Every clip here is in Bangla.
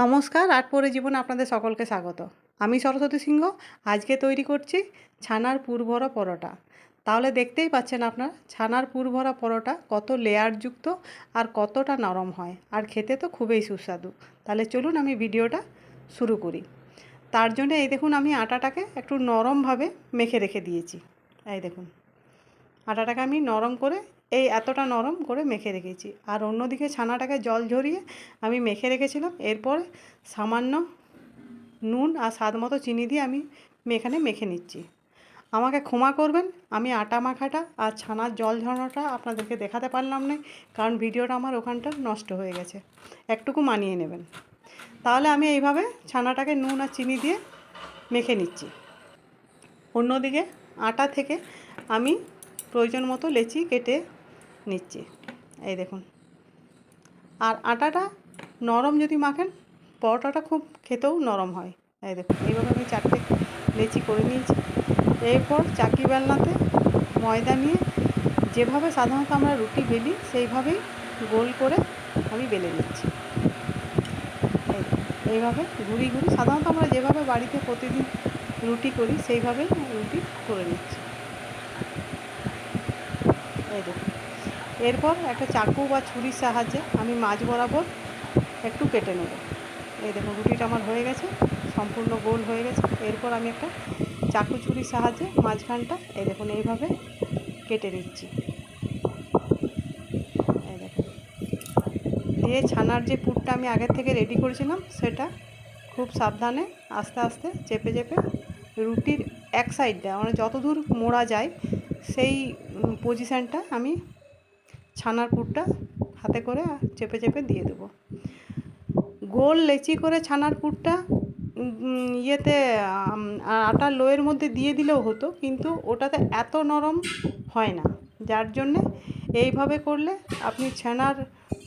নমস্কার, আট পরে জীবন আপনাদের সকলকে স্বাগত। আমি সরস্বতী সিংহ, আজকে তৈরি করছি ছানার পুরভরা পরোটা। তাহলে দেখতেই পাচ্ছেন আপনার, ছানার পুরভরা পরোটা কত লেয়ারযুক্ত আর কতটা নরম হয়, আর খেতে তো খুবই সুস্বাদু। তাহলে চলুন আমি ভিডিওটা শুরু করি। তার জন্য এই দেখুন আমি আটাটাকে একটু নরমভাবে মেখে রেখে দিয়েছি। এই দেখুন, আটাটাকে আমি নরম করে এই এতটা নরম করে মেখে রেখেছি। আর অন্যদিকে ছানাটাকে জল ঝরিয়ে আমি মেখে রেখেছিলাম। এরপর সামান্য নুন আর স্বাদ মতো চিনি দিয়ে আমি এখানে মেখে নিচ্ছি। আমাকে ক্ষমা করবেন, আমি আটা মাখাটা আর ছানার জল ঝরানোটা আপনাদেরকে দেখাতে পারলাম না, কারণ ভিডিওটা আমার ওখানটা নষ্ট হয়ে গেছে। একটুকু মানিয়ে নেবেন। তাহলে আমি এইভাবে ছানাটাকে নুন আর চিনি দিয়ে মেখে নিচ্ছি। অন্যদিকে আটা থেকে আমি প্রয়োজন মতো লেচি কেটে নিচ্ছি। এই দেখুন। আর আটাটা নরম যদি মাখেন, পরোটাটা খুব খেতেও নরম হয়। এই দেখুন, এইভাবে আমি চারটে লেচি করে নিয়েছি। এরপর চাকি বেলনাতে ময়দা নিয়ে যেভাবে সাধারণত আমরা রুটি বেলি, সেইভাবেই গোল করে আমি বেলে নিচ্ছি। এই এইভাবে ঘুরি ঘুরি, সাধারণত আমরা যেভাবে বাড়িতে প্রতিদিন রুটি করি, সেইভাবেই রুটি করে নিচ্ছি এই দেখুন এরপর একটা চাকু বা ছুরির সাহায্যে আমি মাছ বরাবর একটু কেটে নেব। এই দেখুন রুটিটা আমার হয়ে গেছে, সম্পূর্ণ গোল হয়ে গেছে। এরপর আমি একটা চাকু ছুরির সাহায্যে মাঝখানটা, এই দেখুন, এইভাবে কেটে নিচ্ছি। দিয়ে ছানার যে পুরটা আমি আগের থেকে রেডি করেছিলাম, সেটা খুব সাবধানে আস্তে আস্তে চেপে চেপে রুটির এক সাইডটা মানে যতদূর মোড়া যায়, সেই পজিশানটা আমি ছানার পুরটা হাতে করে চেপে চেপে দিয়ে দেবো। গোল লেচি করে ছানার পুরটা ইয়েতে আটার লোয়ের মধ্যে দিয়ে দিলেও হতো, কিন্তু ওটাতে এত নরম হয় না। যার জন্যে এইভাবে করলে আপনি ছানার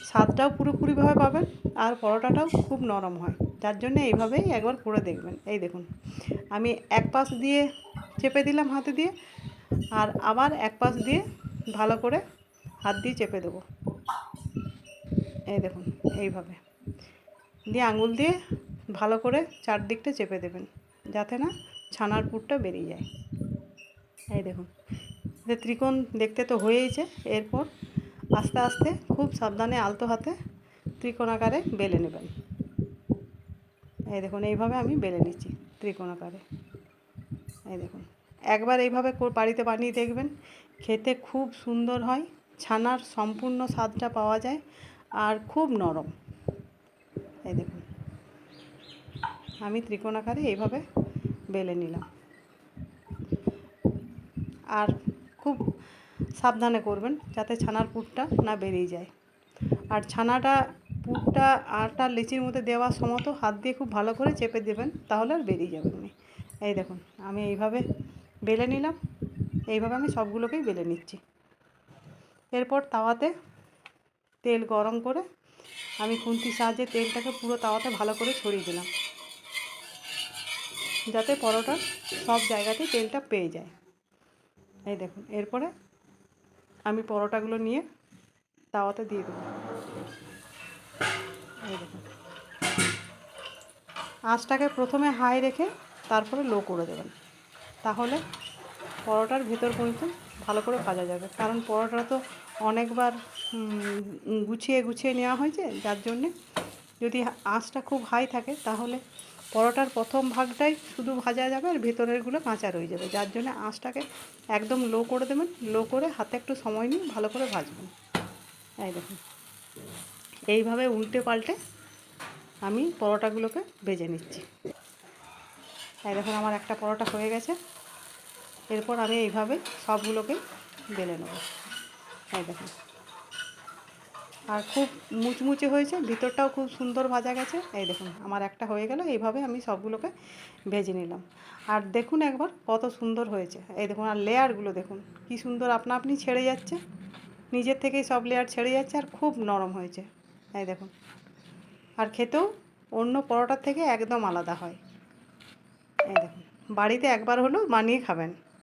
স্বাদটাও পুরোপুরিভাবে পাবেন আর পরোটাটাও খুব নরম হয়। যার জন্য এইভাবেই একবার করে দেখবেন। এই দেখুন, আমি এক পাশ দিয়ে চেপে দিলাম হাতে দিয়ে, আর আবার এক পাশ দিয়ে ভালো করে হাত দিয়ে চেপে দেবো। এই দেখুন, এইভাবে। দিয়ে আঙুল দিয়ে ভালো করে চারদিকটা চেপে দেবেন, যাতে না ছানার পুরটা বেরিয়ে যায়। এই দেখুন ত্রিকোণ দেখতে তো হয়েইছে, এরপর আস্তে আস্তে খুব সাবধানে আলতো হাতে ত্রিকোণ আকারে বেলে নেবেন। এই দেখুন, এইভাবে আমি বেলে নিচ্ছি ত্রিকোণ আকারে। এই দেখুন, একবার এইভাবে বাড়িতে বানিয়ে দেখবেন, খেতে খুব সুন্দর হয়। ছানার সম্পূর্ণ স্বাদটা পাওয়া যায় আর খুব নরম। এই দেখুন। আমি ত্রিকোণ আকারে এইভাবে বেলে নিলাম। আর খুব সাবধানে করবেন যাতে ছানার পুরটা না বেরিয়ে যায়। আর ছানাটা, পুরটা আটা লিচির মধ্যে দেওয়ার সমত হাত দিয়ে খুব ভালো করে চেপে দেবেন, তাহলে আর বেরিয়ে যাবে না। এই দেখুন, আমি এইভাবে বেলে নিলাম। এইভাবে আমি সবগুলোকেই বেলে নিচ্ছি। এরপর তাওয়াতে তেল গরম করে আমি খুন্তির সাহায্যে তেলটাকে পুরো তাওয়াতে ভালো করে ছড়িয়ে দিলাম। যাতে পরোটার সব জায়গাতেই তেলটা পেয়ে যায়। এই দেখুন, এরপরে আমি পরোটাগুলো নিয়ে তাওয়াতে দিয়ে দেবো। এই দেখুন। আঁচটাকে প্রথমে হাই রেখে তারপরে লো করে দেবেন। তাহলে পরোটার ভেতর পর্যন্ত ভালো করে ভাজা যাবে। কারণ পরোটা তো অনেকবার গুছিয়ে গুছিয়ে নেওয়া হয়েছে, যার জন্যে যদি আঁচটা খুব হাই থাকে, তাহলে পরোটার প্রথম ভাগটাই শুধু ভাজা যাবে আর ভেতরেরগুলো কাঁচা রয়ে যাবে। যার জন্য আঁচটাকে একদম লো করে দেবেন। লো করে হাতে একটু সময় নিয়ে ভালো করে ভাজবেন। এই দেখুন। এইভাবে উল্টে পাল্টে আমি পরোটাগুলোকে ভেজে নিচ্ছি। এই দেখুন, আমার একটা পরোটা হয়ে গেছে। এরপর আমি এইভাবে সবগুলোকে বেলে নেব। এই দেখুন। আর খুব মুচমুচে হয়েছে, ভিতরটাও খুব সুন্দর ভাজা গেছে। এই দেখুন, আমার একটা হয়ে গেল, এইভাবে আমি সবগুলোকে ভেজে নিলাম। আর দেখুন একবার কত সুন্দর হয়েছে। এই দেখুন, আর লেয়ারগুলো দেখুন, কি সুন্দর আপনা আপনি ছেড়ে যাচ্ছে। নিজের থেকেই সব লেয়ার ছেড়ে যাচ্ছে আর খুব নরম হয়েছে। এই দেখুন। আর খেতেও অন্য পরোটার থেকে একদম আলাদা হয়। এই দেখুন, বাড়িতে একবার হলেও বানিয়ে খাবেন।